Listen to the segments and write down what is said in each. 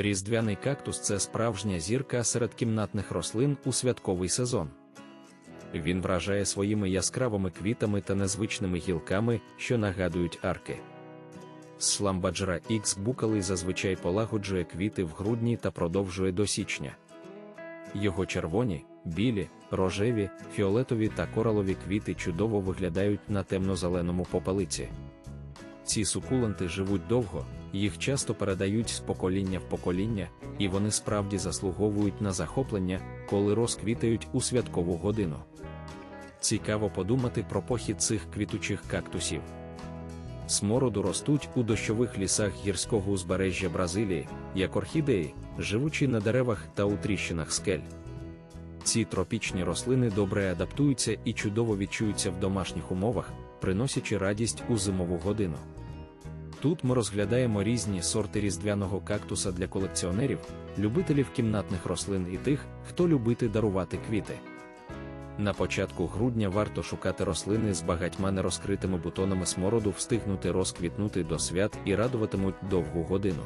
Різдвяний кактус це справжня зірка серед кімнатних рослин у святковий сезон. Він вражає своїми яскравими квітами та незвичними гілками, що нагадують арки. Сламбаджра X букалий зазвичай полагоджує квіти в грудні та продовжує до січня. Його червоні, білі, рожеві, фіолетові та коралові квіти чудово виглядають на темно-зеленому попелиці. Ці сукуленти живуть довго, їх часто передають з покоління в покоління, і вони справді заслуговують на захоплення, коли розквітають у святкову годину. Цікаво подумати про похід цих квітучих кактусів. Смороду ростуть у дощових лісах гірського узбережжя Бразилії, як орхідеї, живучи на деревах та у тріщинах скель. Ці тропічні рослини добре адаптуються і чудово відчуються в домашніх умовах, приносячи радість у зимову годину. Тут ми розглядаємо різні сорти різдвяного кактуса для колекціонерів, любителів кімнатних рослин і тих, хто любити дарувати квіти. На початку грудня варто шукати рослини з багатьма нерозкритими бутонами смороду встигнути розквітнути до свят і радуватимуть довгу годину.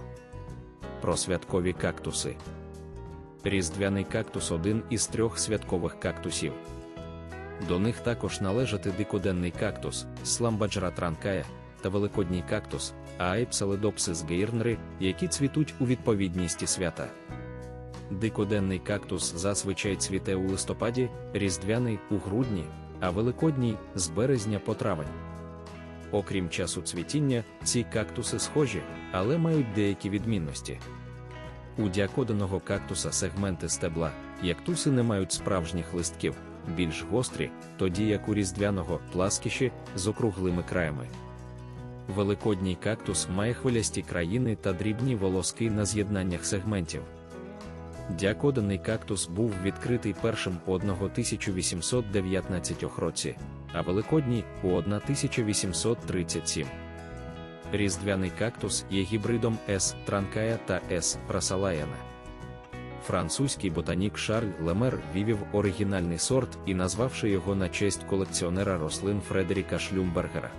Про святкові кактуси. Різдвяний кактус один із трьох святкових кактусів. До них також належати дикоденний кактус, сламбаджра транкая та великодній кактус, а аепселедопсис гейрнри, які цвітуть у відповідність свята. Дикоденний кактус зазвичай цвіте у листопаді, різдвяний у грудні, а великодній з березня по травень. Окрім часу цвітіння, ці кактуси схожі, але мають деякі відмінності. У діакоданого кактуса сегменти стебла, як туси не мають справжніх листків, більш гострі, тоді як у різдвяного пласкіші з округлими краями. Великодній кактус має хвилясті країни та дрібні волоски на з'єднаннях сегментів. Діакоданий кактус був відкритий першим у 1819 році, а Великодній у 1837. Різдвяний кактус є гібридом С. транкая та С. прасалаяна. Французький ботанік Шарль Лемер вівів оригінальний сорт і назвавши його на честь колекціонера рослин Фредеріка Шлюмбергера.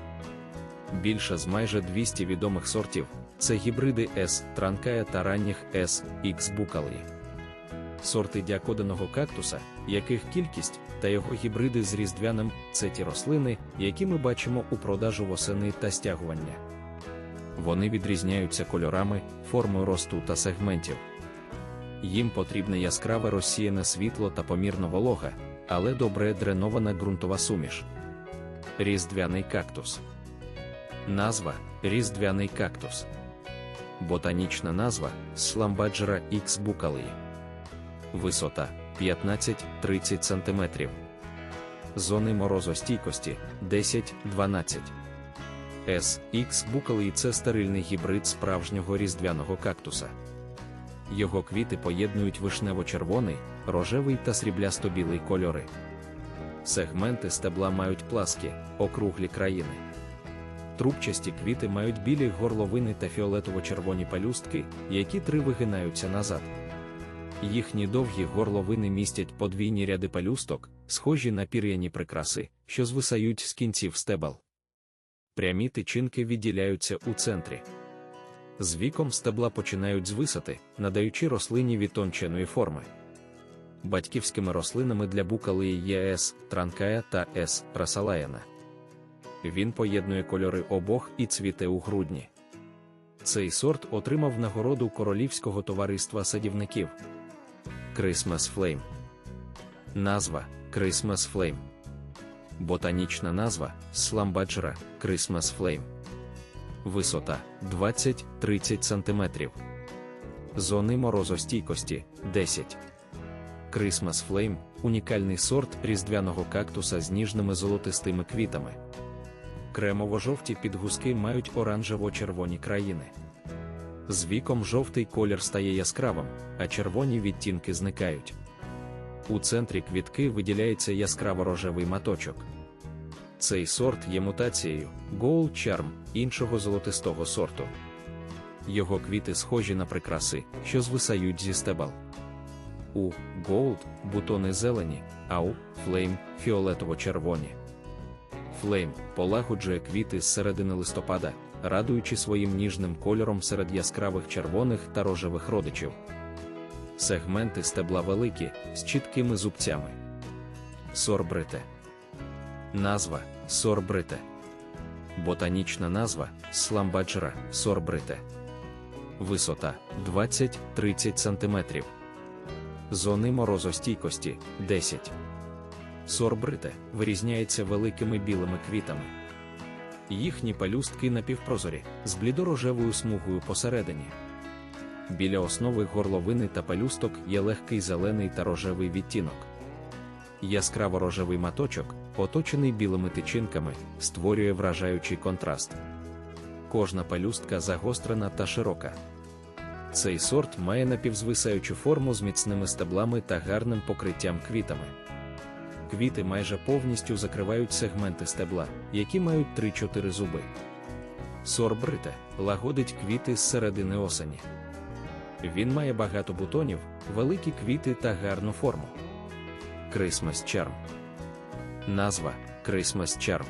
Більше з майже 200 відомих сортів це гібриди С. транкая та ранніх С. Х букалії. Сорти діакоданого кактуса, яких кількість та його гібриди з різдвяним це ті рослини, які ми бачимо у продажу восени та стягування. Вони відрізняються кольорами, формою росту та сегментів. Їм потрібне яскраве розсіяне світло та помірно волога, але добре дренована ґрунтова суміш. Різдвяний кактус. Назва Різдвяний кактус. Ботанічна назва Сламбаджера Х букалії. Висота 15-30 см. Зони морозостійкості 10-12. SX букалий це стерильний гібрид справжнього різдвяного кактуса. Його квіти поєднують вишнево-червоний, рожевий та сріблясто-білий кольори. Сегменти стебла мають пласкі, округлі країни. Трубчасті квіти мають білі горловини та фіолетово-червоні пелюстки, які три вигинаються назад. Їхні довгі горловини містять подвійні ряди пелюсток, схожі на пір'яні прикраси, що звисають з кінців стебел. Прямі тичинки відділяються у центрі. З віком стебла починають звисати, надаючи рослині відтонченої форми. Батьківськими рослинами для букалії є С. транкая та С. прасалаяна. Він поєднує кольори обох і цвіте у грудні. Цей сорт отримав нагороду Королівського товариства садівників. Christmas Flame. Назва Christmas Flame. Ботанічна назва Сламбаджра Christmas Flame. Висота 20-30 см. Зони морозостійкості 10. Christmas Flame унікальний сорт різдвяного кактуса з ніжними золотистими квітами. Кремово-жовті підгузки мають оранжево-червоні країни. З віком жовтий колір стає яскравим, а червоні відтінки зникають. У центрі квітки виділяється яскраво-рожевий маточок. Цей сорт є мутацією Gold Charm іншого золотистого сорту. Його квіти схожі на прикраси, що звисають зі стебел. У Gold бутони зелені, а у Flame фіолетово-червоні. Flame полагоджує квіти з середини листопада, радуючи своїм ніжним кольором серед яскравих червоних та рожевих родичів. Сегменти стебла великі, з чіткими зубцями. Сорбрите. Назва сорбрите. Ботанічна назва сламбаджера сорбрите. Висота 20-30 см. Зони морозостійкості 10. Сорбрите вирізняється великими білими квітами. Їхні пелюстки напівпрозорі з блідорожевою смугою посередині. Біля основи горловини та пелюсток є легкий зелений та рожевий відтінок. Яскраво рожевий маточок, оточений білими тичинками, створює вражаючий контраст. Кожна пелюстка загострена та широка. Цей сорт має напівзвисаючу форму з міцними стеблами та гарним покриттям квітами. Квіти майже повністю закривають сегменти стебла, які мають 3-4 зуби. Сорбрите лагодить квіти з середини осені. Він має багато бутонів, великі квіти та гарну форму. Christmas Charm Назва Christmas Charm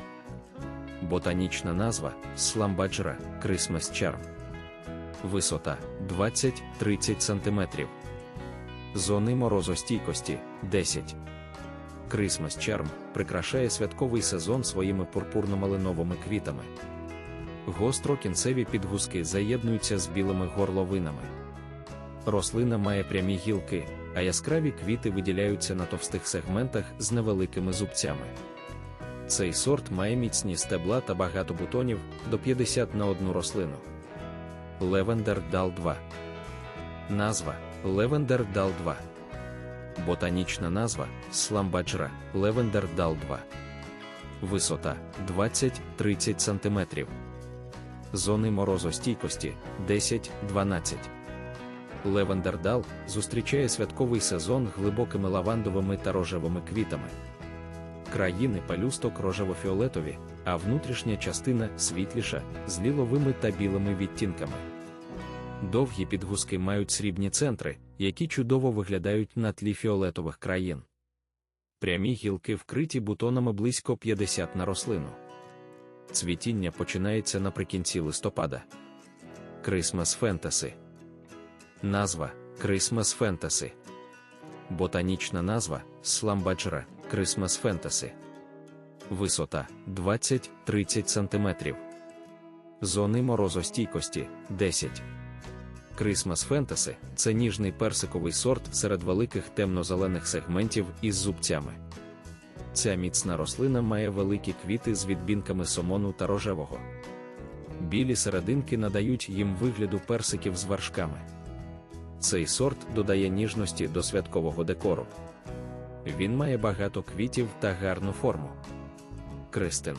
Ботанічна назва Сламбаджера Christmas Charm Висота 20-30 см. Зони морозостійкості 10 Christmas Charm прикрашає святковий сезон своїми пурпурно-малиновими квітами. Гостро кінцеві підгузки заєднуються з білими горловинами. Рослина має прямі гілки, а яскраві квіти виділяються на товстих сегментах з невеликими зубцями. Цей сорт має міцні стебла та багато бутонів до 50 на одну рослину. Левендер Дал 2. Назва Левендер Дал 2. Ботанічна назва Сламбаджра Левендер Дал 2. Висота 20-30 см. Зони морозостійкості 10-12. Левендердал зустрічає святковий сезон глибокими лавандовими та рожевими квітами. Країни пелюсток рожево-фіолетові, а внутрішня частина світліша з ліловими та білими відтінками. Довгі підгузки мають срібні центри, які чудово виглядають на тлі фіолетових країн. Прямі гілки вкриті бутонами близько 50 на рослину. Цвітіння починається наприкінці листопада. Крисмас фентаси. Назва Christmas Fantasy. Ботанічна назва Сламбаджера Christmas Fantasy. Висота 20-30 см. Зони морозостійкості 10. Christmas Fantasy – це ніжний персиковий сорт серед великих темно-зелених сегментів із зубцями. Ця міцна рослина має великі квіти з відбінками сомону та рожевого. Білі серединки надають їм вигляду персиків з вершками. Цей сорт додає ніжності до святкового декору. Він має багато квітів та гарну форму. Кристин.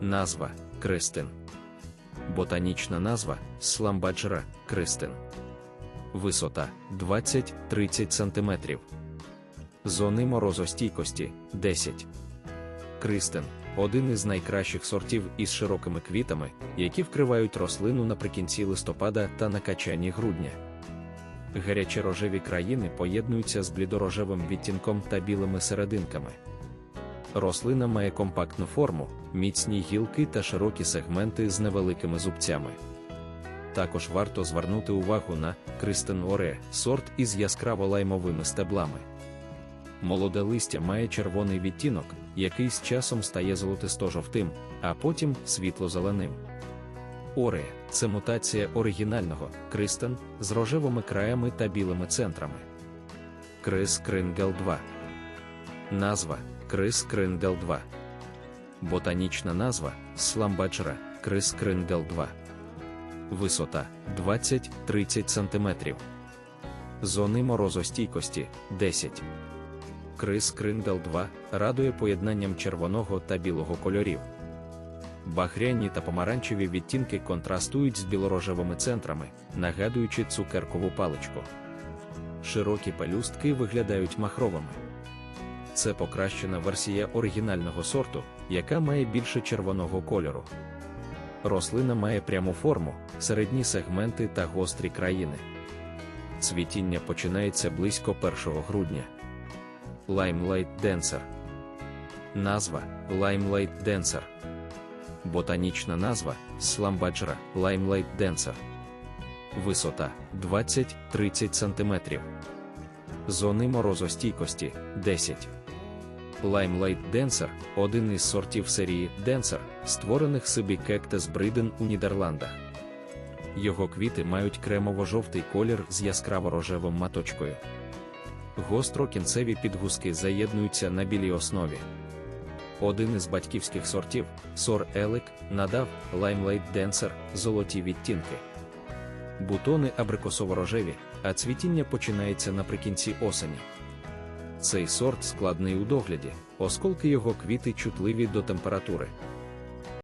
Назва Кристин. Ботанічна назва Сламбаджера Кристин. Висота 20-30 см. Зони морозостійкості 10. Кристин один із найкращих сортів із широкими квітами, які вкривають рослину наприкінці листопада та на качанні грудня. Гаряче рожеві країни поєднуються з блідорожевим відтінком та білими серединками. Рослина має компактну форму, міцні гілки та широкі сегменти з невеликими зубцями. Також варто звернути увагу на Кристен Оре, сорт із яскраво лаймовими стеблами. Молоде листя має червоний відтінок, який з часом стає золотисто-жовтим, а потім світло-зеленим. Оре це мутація оригінального Кристен з рожевими краями та білими центрами. Крис Крингел 2. Назва Крис Крингел 2. Ботанічна назва Сламбаджера Крис Крингел 2. Висота 20-30 см. Зони морозостійкості 10. Крис Крингел 2 радує поєднанням червоного та білого кольорів. Багряні та помаранчеві відтінки контрастують з білорожевими центрами, нагадуючи цукеркову паличку. Широкі пелюстки виглядають махровими. Це покращена версія оригінального сорту, яка має більше червоного кольору. Рослина має пряму форму, середні сегменти та гострі країни. Цвітіння починається близько 1 грудня. Limelight Dancer Назва Limelight Dancer Ботанічна назва Сламбаджра Limelight Dancer. Висота 20-30 см. Зони морозостійкості 10. Limelight Dancer – один із сортів серії Dancer, створених Сибі Кектес Бриден у Нідерландах. Його квіти мають кремово-жовтий колір з яскраво-рожевим маточкою. Гострокінцеві підгузки заєднуються на білій основі. Один із батьківських сортів, сор Елик, надав Limelight Dancer золоті відтінки. Бутони абрикосово-рожеві, а цвітіння починається наприкінці осені. Цей сорт складний у догляді, оскільки його квіти чутливі до температури.